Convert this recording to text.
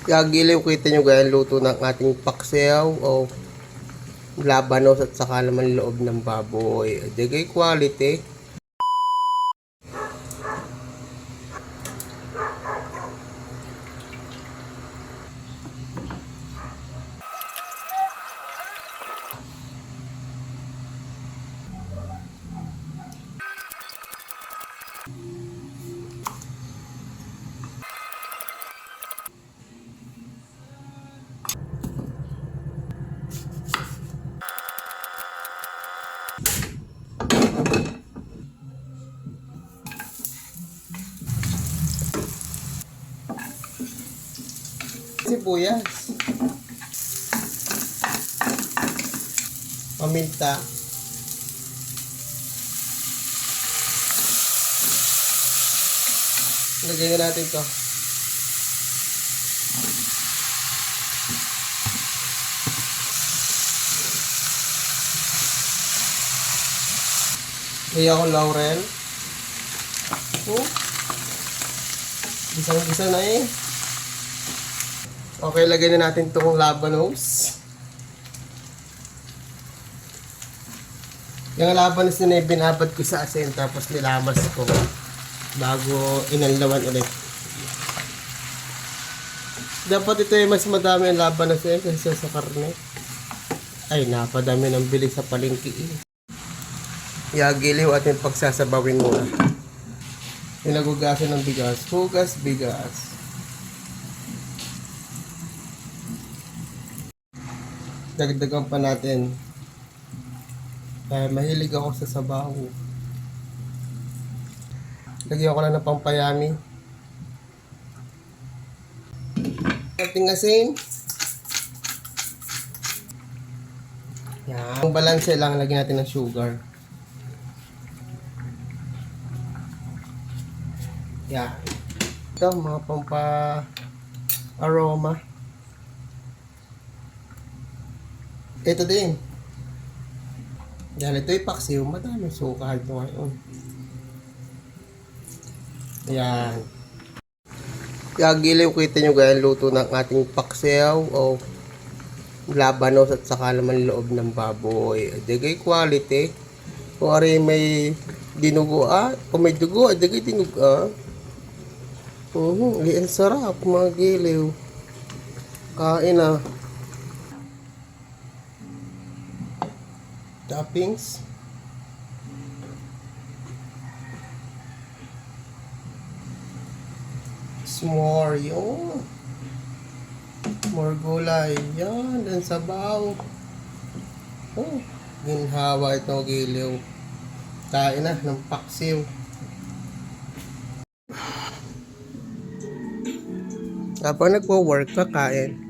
Gagiliw kita nyo gaya luto ng ating paksiyaw o labanos at saka naman loob ng baboy. Digay quality. Sibuyas. Paminta. Lagyan na natin to. Kaya ako laurel. Oh. Isang-isa na eh. Okay, lagyan na natin itong labanos. Yung labanos na binabad ko sa asin tapos nilamas ko bago inanlawan ulit. Dapat ito ay mas madami ang labanos eh kaysa sa karne. Ay, napadami ng bili sa palengke eh. Yagiliw ating pagsasabawin muna. Pinagugasan ng bigas. Hugas, bigas. Dagdagan pa natin. Kaya mahilig ako sa sabaw. Lagyan ko lang ng pampayami. Ating asin. Yan. Ang balanse lang, lagyan natin ng sugar. Yan. Ito, mga pampa aroma. Ito din. Yan, ito yung paksiw. Madaming suka ito ngayon. Yan. Gagiliw kita nyo gaya luto ng ating paksiw o labanos at saka naman loob ng baboy. Digay quality. Kung ari may dinugo ah, kung may dugo, ah, digay dinugo ah. Uh, ang sarap mga giliw. Kain ah. Toppings. S'more, yun. More gulay. Yan, dan sabaw. Oh, ginhawa ito giliw. Kain na ng paksiw. Kapag nagpo-work ka, kain.